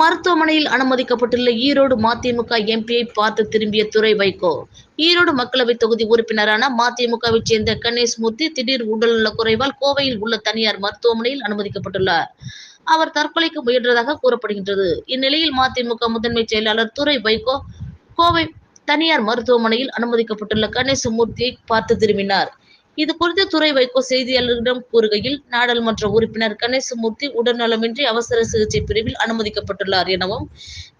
மருத்துவமனையில் அனுமதிக்கப்பட்டுள்ள ஈரோடு மதிமுக எம்பியை பார்த்து திரும்பிய துறை வைகோ ஈரோடு மக்களவை தொகுதி உறுப்பினரான மதிமுகவைச் சேர்ந்த கணேஷ்மூர்த்தி திடீர் உடல்நல குறைவால் கோவையில் உள்ள தனியார் மருத்துவமனையில் அனுமதிக்கப்பட்டுள்ளார். அவர் தற்கொலைக்கு முயன்றதாக கூறப்படுகின்றது. இந்நிலையில் மதிமுக முதன்மை செயலாளர் துறை வைகோ கோவை தனியார் மருத்துவமனையில் அனுமதிக்கப்பட்டுள்ள கணேசமூர்த்தியை பார்த்து திரும்பினார். இது குறித்து துறை வைகோ செய்தியாளர்களிடம் கூறுகையில் நாடாளுமன்ற உறுப்பினர் கணேசமூர்த்தி உடல்நலமின்றி அவசர சிகிச்சை பிரிவில் அனுமதிக்கப்பட்டுள்ளார் எனவும்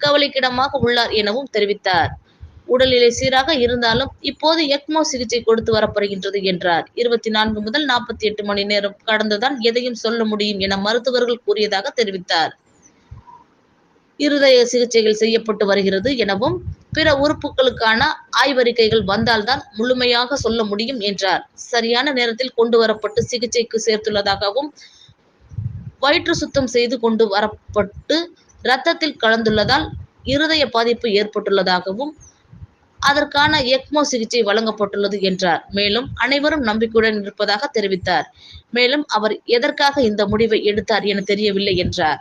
கவலைக்கிடமாக உள்ளார் எனவும் தெரிவித்தார். உடல்நிலை சீராக இருந்தாலும் இப்போது எக்மோ சிகிச்சை கொடுத்து வரப்படுகின்றது என்றார். இருபத்தி நான்கு முதல் நாற்பத்தி எட்டு மணி நேரம் கடந்துதான் எதையும் சொல்ல முடியும் என மருத்துவர்கள் கூறியதாக தெரிவித்தார். இருதய சிகிச்சைகள் செய்யப்பட்டு வருகிறது எனவும் பிற உறுப்புகளுக்கான ஆய்வறிக்கைகள் வந்தால்தான் முழுமையாக சொல்ல முடியும் என்றார். சரியான நேரத்தில் கொண்டு வரப்பட்டு சிகிச்சைக்கு சேர்த்துள்ளதாகவும் வயிற்று சுத்தம் செய்து கொண்டு வரப்பட்டு இரத்தத்தில் கலந்துள்ளதால் இருதய பாதிப்பு ஏற்பட்டுள்ளதாகவும் அதற்கான எக்மோ சிகிச்சை வழங்கப்பட்டுள்ளது என்றார். மேலும் அனைவரும் நம்பிக்கையுடன் இருப்பதாக தெரிவித்தார். மேலும் அவர் எதற்காக இந்த முடிவை எடுத்தார் என தெரியவில்லை என்றார்.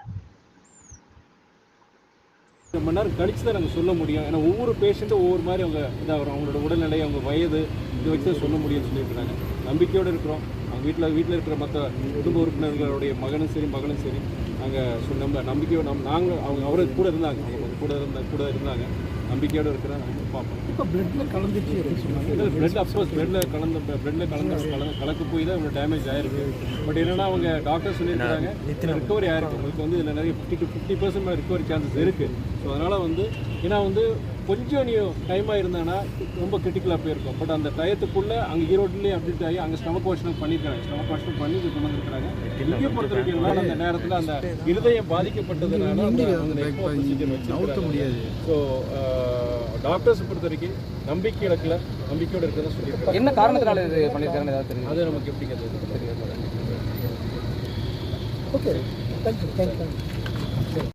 மணி நேரம் கழிச்சு தான் நாங்கள் சொல்ல முடியும். ஏன்னா ஒவ்வொரு பேஷண்ட்டும் ஒவ்வொரு மாதிரி அவங்க இதாகிறோம். அவங்களோட உடல்நிலை அவங்க வயது இதை வச்சு தான் சொல்ல முடியும்னு சொல்லியிருக்கிறாங்க. நம்பிக்கையோடு இருக்கிறோம். அவங்க வீட்டில் வீட்டில் இருக்கிற மற்ற குடும்ப உறுப்பினர்களுடைய மகனும் சரி மகளும் சரி நாங்கள் சொன்ன நம்பிக்கையோடு நம் நாங்கள் அவங்க அவரு கூட இருந்தாங்க. அவங்க கூட இருந்த கூட இருந்தாங்க. நம்பிக்கையோடு இருக்கிறாங்க நாங்கள் பார்ப்போம். இப்போ பிளட்ல கலந்துச்சு சொன்னாங்க. பிளட் அப்கோர்ஸ் பிளட்ல கலந்த பிளட்ல கலந்த கலந்து கலக்க போய் தான் இவ்வளோ டேமேஜ் ஆயிருக்கு. பட் என்னன்னா அவங்க டாக்டர் சொல்லியிருக்காங்க ரிகவரி ஆயிருக்கு. உங்களுக்கு வந்து இதில் நிறைய fifty to fifty percent recovery chances இருக்கு. ஸோ அதனால வந்து ஏன்னா வந்து கொஞ்சம் நீ டைம் ஆயிருந்தானா ரொம்ப கிரிட்டிக்கலாக போயிருக்கும். பட் அந்த டயத்துக்குள்ளே அங்கே ஈரோட்லேயே அப்டேட் ஆகி அங்கே ஸ்டமக் வாஷனும் பண்ணியிருக்காங்க ஸ்டமக் வாஷனும் பண்ணி இது கொண்டு வந்திருக்காங்க இங்கே பொறுத்த வரைக்கும் அந்த நேரத்தில் அந்த இருதயம் பாதிக்கப்பட்டதுனால அந்த. முடியாது. ஸோ டாக்டர்ஸ் பொறுத்த வரைக்கும் நம்பிக்கை இழக்கல நம்பிக்கையோட இருக்கிறதா சொல்லியிருக்காங்க. என்ன காரணத்தினால இது பண்ணியிருக்காங்கன்னு ஏதாவது தெரியும்? அது நமக்கு எப்படி தெரியும் ஓகே தேங்க்யூ தேங்க்யூ